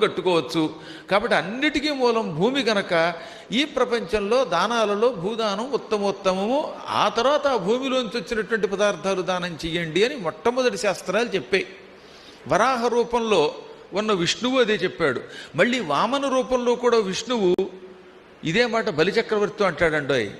కట్టుకోవచ్చు. కాబట్టి అన్నిటికీ మూలం భూమి కనుక ఈ ప్రపంచంలో దానాలలో భూదానం ఉత్తమోత్తమము ఆ తర్వాత ఆ భూమిలోంచి వచ్చినటువంటి పదార్థాలు దానం చెయ్యండి అని మొట్టమొదటి శాస్త్రాలు చెప్పాయి. వరాహ రూపంలో ఉన్న విష్ణువు అదే చెప్పాడు. మళ్ళీ వామన రూపంలో కూడా విష్ణువు ఇదే మాట బలిచక్రవర్తి అంటాడండోయ్.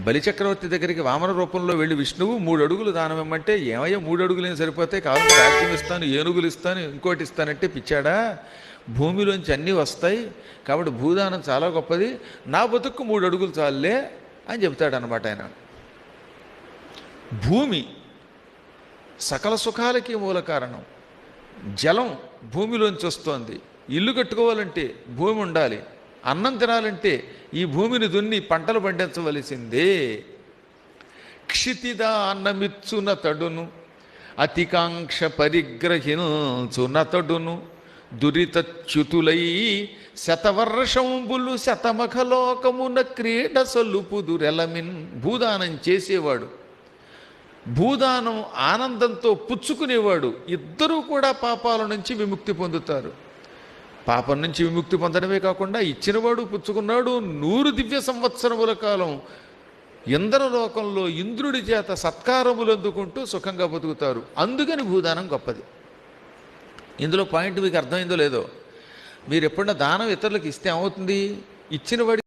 బలిచక్రవర్తి దగ్గరికి వామన రూపంలో వెళ్ళి విష్ణువు మూడు అడుగులు దానం ఇమ్మంటే ఏమయ్యా మూడు అడుగులు ఏం సరిపోతే కావాలంటే రాజ్యం ఇస్తాను ఏనుగులు ఇస్తాను ఇంకోటి ఇస్తానంటే పిచ్చాడా? భూమిలోంచి అన్నీ వస్తాయి. కాబట్టి భూదానం చాలా గొప్పది. నా బతుక్కు మూడు అడుగులు చాలులే అని చెప్తాడనమాట ఆయన. భూమి సకల సుఖాలకి మూల కారణం. జలం భూమిలోంచి వస్తోంది. ఇల్లు కట్టుకోవాలంటే భూమి ఉండాలి. అన్నం తినాలంటే ఈ భూమిని దున్ని పంటలు పండించవలసిందే. క్షితిద అన్నమిచ్చున తడును అతికాంక్ష పరిగ్రహించునతడును దురితచ్యుతులై శతవర్షంబులు శతమఖలోకమున క్రీడ సొలుపుదురెలమిన్ భూదానం చేసేవాడు. భూదానం ఆనందంతో పుచ్చుకునేవాడు. ఇద్దరూ కూడా పాపాల నుంచి విముక్తి పొందుతారు. పాపం నుంచి విముక్తి పొందడమే కాకుండా ఇచ్చినవాడు పుచ్చుకున్నాడు నూరు దివ్య సంవత్సరముల కాలం. ఇంద్రలోకంలో ఇంద్రుడి చేత సత్కారములు అందుకుంటూ సుఖంగా బతుకుతారు. అందుకని భూదానం గొప్పది. ఇందులో పాయింట్ మీకు అర్థమైందో లేదో? మీరు ఎప్పుడన్నా దానం ఇతరులకు ఇస్తే ఏమవుతుంది? ఇచ్చినవాడి